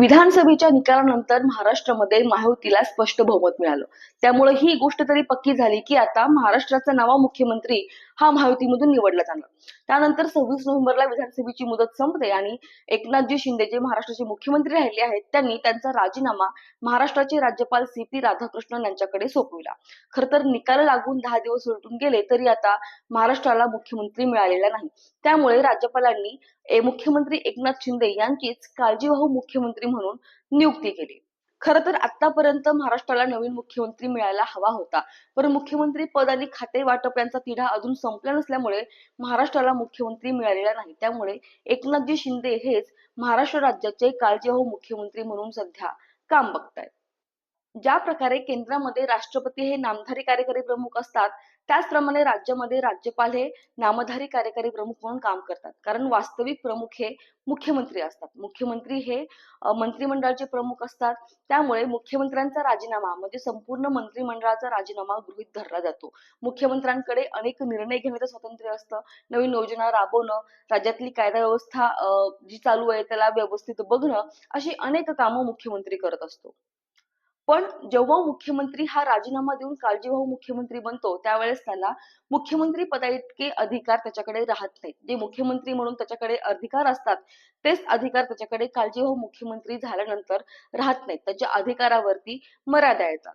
विधानसभेच्या निकालानंतर महाराष्ट्रामध्ये महायुतीला स्पष्ट बहुमत मिळालं. त्यामुळे ही गोष्ट तरी पक्की झाली की आता महाराष्ट्राचा नवा मुख्यमंत्री हा महायुतीमधून निवडला जाणार. त्यानंतर सव्वीस नोव्हेंबरला विधानसभेची मुदत संपते आणि एकनाथजी शिंदे जे महाराष्ट्राचे मुख्यमंत्री राहिले आहेत त्यांनी त्यांचा राजीनामा महाराष्ट्राचे राज्यपाल सी पी राधाकृष्णन यांच्याकडे सोपविला. खर तर निकाल लागून दहा दिवस उलटून गेले तरी आता महाराष्ट्राला मुख्यमंत्री मिळालेला नाही. त्यामुळे राज्यपालांनी मुख्यमंत्री एकनाथ शिंदे यांचीच काळजीवाहू मुख्यमंत्री म्हणून नियुक्ती केली. खरं तर आतापर्यंत महाराष्ट्राला नवीन मुख्यमंत्री मिळायला हवा होता. पण मुख्यमंत्री पद आणि खाते वाटप यांचा तिढा अजून संपला नसल्यामुळे महाराष्ट्राला मुख्यमंत्री मिळालेला नाही. त्यामुळे एकनाथजी शिंदे हेच महाराष्ट्र राज्याचे काळजीवाहू मुख्यमंत्री म्हणून सध्या काम बघतायत. ज्या प्रकारे केंद्रामध्ये राष्ट्रपती हे नामधारी कार्यकारी प्रमुख असतात त्याचप्रमाणे राज्यामध्ये राज्यपाल हे नामधारी कार्यकारी प्रमुख म्हणून काम करतात. कारण वास्तविक प्रमुख हे मुख्यमंत्री असतात. मुख्यमंत्री हे मंत्रिमंडळाचे प्रमुख असतात. त्यामुळे मुख्यमंत्र्यांचा राजीनामा म्हणजे संपूर्ण मंत्रिमंडळाचा राजीनामा गृहित धरला जातो. मुख्यमंत्र्यांकडे अनेक निर्णय घेण्याचं स्वातंत्र्य असतं. नवीन योजना राबवणं राज्यातली कायदा व्यवस्था जी चालू आहे त्याला व्यवस्थित बघणं अशी अनेक कामं मुख्यमंत्री करत असतो. पण जेव्हा मुख्यमंत्री हा राजीनामा देऊन काळजीवाहू मुख्यमंत्री बनतो त्यावेळेस त्याला मुख्यमंत्री पदाइतके अधिकार त्याच्याकडे राहत नाहीत. जे मुख्यमंत्री म्हणून त्याच्याकडे अधिकार असतात तेच अधिकार त्याच्याकडे काळजीवाहू मुख्यमंत्री झाल्यानंतर राहत नाहीत. त्याच्या अधिकारावरती मर्यादा येतात.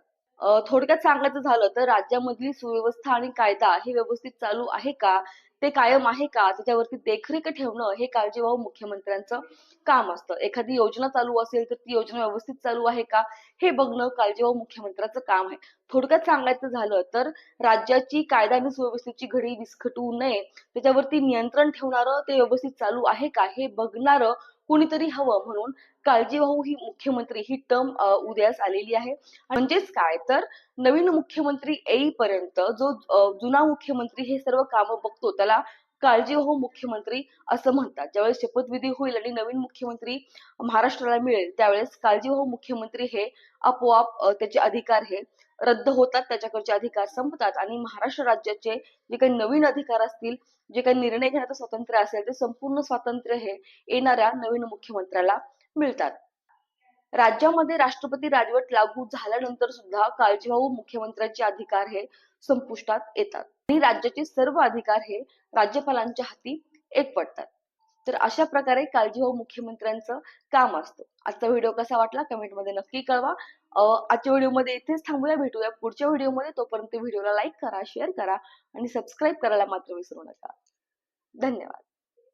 थोडक्यात सांगायचं झालं तर राज्यामधली सुव्यवस्था आणि कायदा हे व्यवस्थित चालू आहे का? ते कायम आहे का? त्याच्यावरती देखरेख ठेवणं हे काळजीवाहू मुख्यमंत्र्यांचं काम असतं. एखादी योजना चालू असेल तर ती योजना व्यवस्थित चालू आहे का? हे बघणं काळजीवाहू मुख्यमंत्र्यांचं काम आहे. थोडक्यात सांगायचं झालं तर राज्याची कायदा आणि सुव्यवस्थेची घडी विस्कटू नये. त्याच्यावरती नियंत्रण ठेवणारं ते व्यवस्थित चालू आहे का? हे बघणारं कुणीतरी हवं म्हणून काळजीवाहू ही मुख्यमंत्री ही टर्म उदयास आलेली आहे. म्हणजेच काय? तर नवीन मुख्यमंत्री येईपर्यंत जो जुना मुख्यमंत्री हे सर्व कामं बघतो त्याला काळजीवाहू मुख्यमंत्री असं म्हणतात. ज्यावेळेस शपथविधी होईल आणि नवीन मुख्यमंत्री महाराष्ट्राला मिळेल त्यावेळेस काळजीवाहू मुख्यमंत्री हे आपोआप त्याचे अधिकार हे रद्द होतात त्याच्याकडचे अधिकार संपतात आणि महाराष्ट्र राज्याचे जे काही नवीन अधिकार असतील जे काही निर्णय घेण्याचं स्वातंत्र्य असेल ते संपूर्ण स्वातंत्र्य हे येणाऱ्या नवीन मुख्यमंत्र्याला मिळतात. राज्यामध्ये राष्ट्रपती राजवट लागू झाल्यानंतर सुद्धा काळजीवाहू मुख्यमंत्र्यांचे अधिकार हे संपुष्टात येतात. आणि राज्याचे सर्व अधिकार हे राज्यपालांच्या हाती एक पडतात. तर अशा प्रकारे काळजीवाहू मुख्यमंत्र्यांचं काम असतं. आजचा व्हिडिओ कसा वाटला कमेंटमध्ये नक्की कळवा. आजच्या व्हिडिओमध्ये इथेच थांबूया. भेटूया पुढच्या व्हिडिओमध्ये. तोपर्यंत व्हिडिओला लाईक करा शेअर करा आणि सबस्क्राईब करायला मात्र विसरू नका. धन्यवाद.